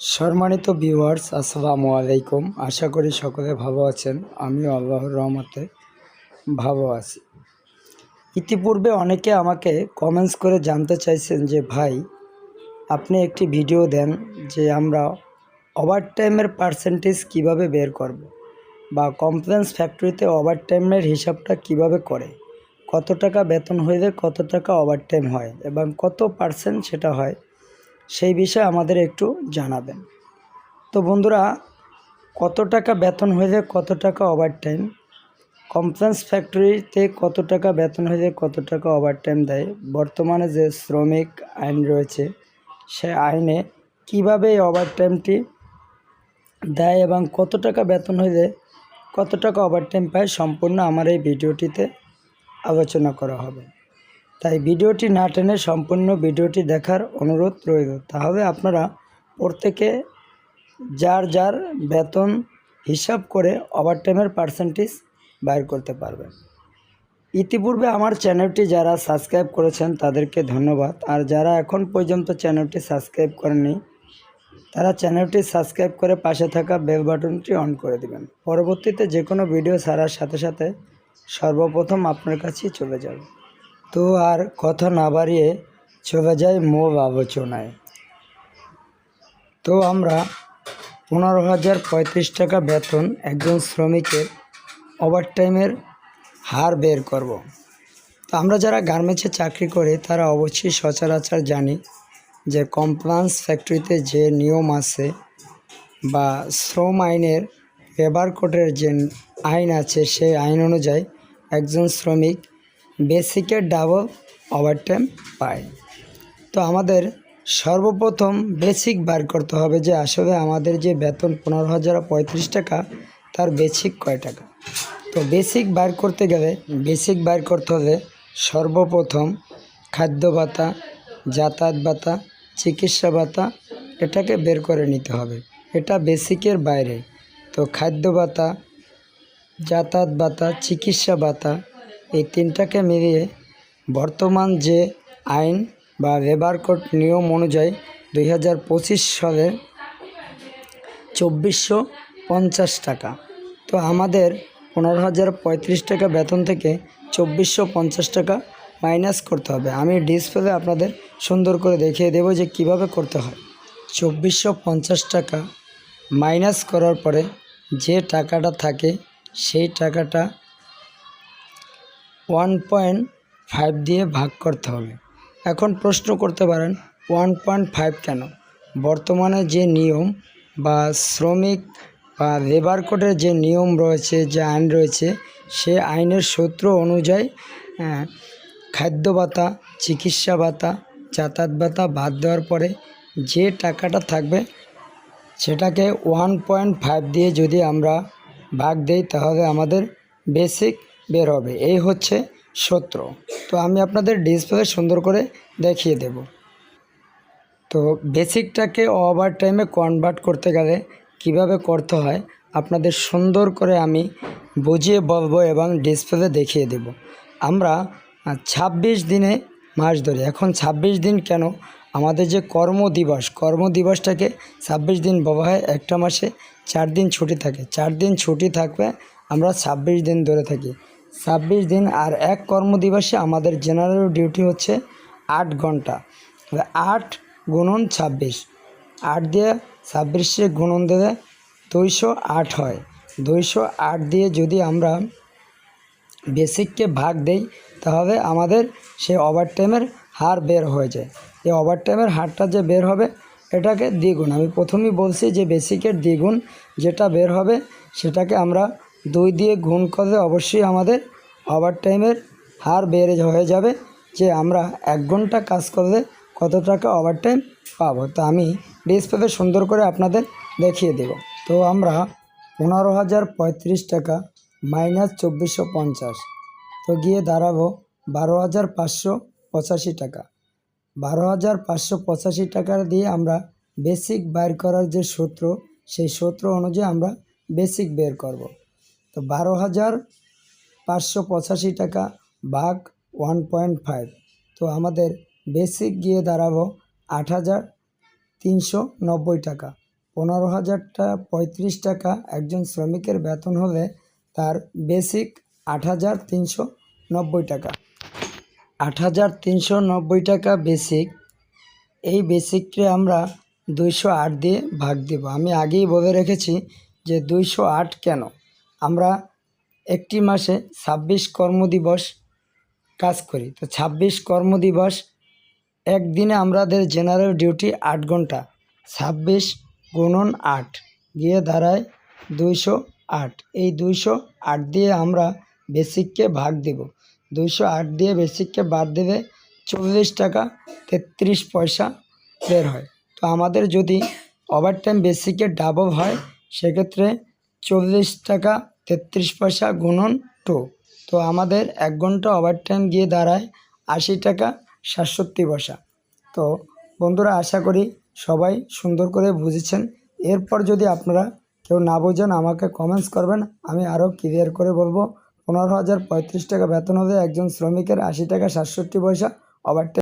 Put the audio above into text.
সম্মানিত ভিউয়ার্স, আসসালামু আলাইকুম। আশা করি সকলে ভালো আছেন। আমিও আল্লাহর রহমতে ভালো আছি। ইতিপূর্বে অনেকে আমাকে কমেন্টস করে জানতে চাইছেন যে, ভাই, আপনি একটি ভিডিও দেন যে আমরা ওভার টাইমের পার্সেন্টেজ কীভাবে বের করব। বা কমপ্লেন্স ফ্যাক্টরিতে ওভার টাইমের হিসাবটা কীভাবে করে? কত টাকা বেতন হয়ে হইলে কত টাকা ওভার টাইম হয় এবং কত পার্সেন্ট সেটা হয়? সেই বিষয়ে আমাদের একটু জানাবেন। তো বন্ধুরা, কত টাকা বেতন হয়ে যায় কত টাকা ওভার টাইম কমপ্লেন্স ফ্যাক্টরিতে কত টাকা বেতন হয়ে যায় কত টাকা ওভার টাইম দেয়? বর্তমানে যে শ্রমিক আইন রয়েছে, সে আইনে কীভাবে এই ওভার টাইমটি দেয় এবং কত টাকা বেতন হয়ে যায় কত টাকা ওভার টাইম পায়, সম্পূর্ণ আমার এই ভিডিওটিতে আলোচনা করা হবে। তাই ভিডিওটি না টেনে সম্পূর্ণ ভিডিওটি দেখার অনুরোধ রইল। তাহলে আপনারা প্রত্যেকে যার যার বেতন হিসাব করে ওভারটাইমের পার্সেন্টেজ বাইর করতে পারবেন। ইতিপূর্বে আমার চ্যানেলটি যারা সাবস্ক্রাইব করেছেন তাদেরকে ধন্যবাদ। আর যারা এখন পর্যন্ত চ্যানেলটি সাবস্ক্রাইব করেননি, তারা চ্যানেলটি সাবস্ক্রাইব করে পাশে থাকা বেল বাটনটি অন করে দিবেন। পরবর্তীতে যে কোনো ভিডিও ছাড়ার সাথে সাথে সর্বপ্রথম আপনার কাছেই চলে যাবে। তো আর কথা না বাড়িয়ে চলে যায় মূল আলোচনায় তো আমরা পনেরো হাজার পঁয়ত্রিশ টাকা বেতন একজন শ্রমিকের ওভারটাইমের হার বের করব। তো আমরা যারা গার্মেন্টসে চাকরি করি, তারা অবশ্যই সচরাচর জানি যে কমপ্লান্স ফ্যাক্টরিতে যে নিয়ম আছে বা শ্রম আইনের লেবার কোডের যে আইন আছে, সেই আইন অনুযায়ী একজন শ্রমিক বেসিকের ডাবল ওভারটাইম পায়। তো আমাদের সর্বপ্রথম বেসিক বার করতে হবে যে আসলে আমাদের যে বেতন পনেরো হাজার পঁয়ত্রিশ টাকা, তার বেসিক কয় টাকা? তো বেসিক বার করতে গেলে বেসিক বার করতে হলে সর্বপ্রথম খাদ্য ভাতা, যাতায়াত ভাতা, চিকিৎসা ভাতা, এটাকে বের করে নিতে হবে। এটা বেসিকের বাইরে। তো খাদ্য ভাতা, যাতায়াত ভাতা, চিকিৎসা ভাতা এই তিনটাকে মিলিয়ে বর্তমান যে আইন বা লেবার কোড নিয়ম অনুযায়ী দুই হাজার পঁচিশ সালে চব্বিশশো পঞ্চাশ টাকা। তো আমাদের পনেরো হাজার পঁয়ত্রিশ টাকা বেতন থেকে চব্বিশশো পঞ্চাশ টাকা মাইনাস করতে হবে। আমি ডিসপ্লে আপনাদের সুন্দর করে দেখিয়ে দেবো যে কীভাবে করতে হয়। চব্বিশশো পঞ্চাশ টাকা মাইনাস করার পরে যে টাকাটা থাকে সেই টাকাটা ওয়ান পয়েন্ট ফাইভ দিয়ে ভাগ করতে হবে। এখন প্রশ্ন করতে পারেন ওয়ান পয়েন্ট ফাইভ কেন? বর্তমানে যে নিয়ম বা শ্রমিক বা লেবার কোডের যে নিয়ম রয়েছে, যে আইন রয়েছে, সে আইনের সূত্র অনুযায়ী খাদ্য ভাতা, চিকিৎসা ভাতা, যাতায়াত ভাতা বাদ দেওয়ার পরে যে টাকাটা থাকবে, সেটাকে ওয়ান পয়েন্ট ফাইভ দিয়ে যদি আমরা ভাগ দিই, তাহলে আমাদের বেসিক বের হবে। এই হচ্ছে সূত্র। তো আমি আপনাদের ডিসপ্লে সুন্দর করে দেখিয়ে দেব। তো বেসিকটাকে ওভার টাইমে কনভার্ট করতে গেলে কীভাবে করতে হয়, আপনাদের সুন্দর করে আমি বুঝিয়ে বলব এবং ডিসপ্লে দেখিয়ে দেব। আমরা ছাব্বিশ দিনে মাস ধরি, এখন ছাব্বিশ দিন কেন আমাদের যে কর্মদিবস কর্মদিবসটাকে ছাব্বিশ দিন বলা হয়, একটা মাসে চার দিন ছুটি থাকে। চার দিন ছুটি থাকবে, আমরা ছাব্বিশ দিন ধরে থাকি। ছাব্বিশ দিন আর এক কর্মদিবসে আমাদের জেনারেল ডিউটি হচ্ছে আট ঘণ্টা আট গুণন ছাব্বিশ। আট দিয়ে ছাব্বিশে গুণন দেবে দুইশো আট হয়। দুইশো আট দিয়ে যদি আমরা বেসিককে ভাগ দেই, তাহলে আমাদের সেই ওভারটাইমের হার বের হয়ে যায়। এই ওভারটাইমের হারটা যে বের হবে, এটাকে দ্বিগুণ। আমি প্রথমেই বলছি যে বেসিকের দ্বিগুণ যেটা বের হবে, সেটাকে আমরা দুই দিয়ে গুণ করলে অবশ্যই আমাদের ওভার টাইমের হার বেড়ে হয়ে যাবে যে আমরা এক ঘণ্টা কাজ করলে কত টাকা ওভার টাইম পাবো। তো আমি ডিসপ্লে সুন্দর করে আপনাদের দেখিয়ে দেব। তো আমরা পনেরো হাজার পঁয়ত্রিশ টাকা মাইনাস চব্বিশশো পঞ্চাশ। তো গিয়ে দাঁড়াবো বারো হাজার পাঁচশো পঁচাশি টাকা। বারো হাজার পাঁচশো পঁচাশি টাকা দিয়ে আমরা বেসিক বাইর করার যে সূত্র, সেই সূত্র অনুযায়ী আমরা বেসিক বের করব। তো বারো হাজার পাঁচশো পঁচাশি টাকা ভাগ ওয়ান পয়েন্ট ফাইভ। তো আমাদের বেসিক গিয়ে দাঁড়াবো আট হাজার তিনশো নব্বই টাকা। পনেরো হাজারটা পঁয়ত্রিশ টাকা একজন শ্রমিকের বেতন হলে তার বেসিক আট হাজার তিনশো নব্বই টাকা। আট হাজার তিনশো নব্বই টাকা বেসিক, এই বেসিককে আমরা দুইশো আট দিয়ে ভাগ দেব। আমি আগেই বলে রেখেছি যে দুইশো আট কেন? আমরা একটি মাসে ছাব্বিশ কর্মদিবস কাজ করি। তো ছাব্বিশ কর্মদিবস একদিনে আমাদের জেনারেল ডিউটি আট ঘণ্টা, ছাব্বিশ গুণন আট গিয়ে দাঁড়ায় দুইশো আট। এই দুইশো আট দিয়ে আমরা বেসিককে ভাগ দেব। দুইশো আট দিয়ে বেসিককে বাদ দেবে চল্লিশ টাকা তেত্রিশ পয়সা বের হয়। তো আমাদের যদি ওভারটাইম বেসিকে ডাবল হয়, সেক্ষেত্রে চল্লিশ টাকা তেত্রিশ পয়সা গুণন টু। তো আমাদের এক ঘণ্টা ওভার ওভারটাইম গিয়ে দাঁড়ায় আশি টাকা সাতষট্টি পয়সা। তো বন্ধুরা, আশা করি সবাই সুন্দর করে বুঝেছেন। এরপর যদি আপনারা কেউ না বোঝেন, আমাকে কমেন্টস করবেন। আমি আরও ক্লিয়ার করে বলব, পনেরো হাজার পঁয়ত্রিশ টাকা বেতন হলে একজন শ্রমিকের আশি টাকা সাতষট্টি পয়সা ওভারটাইম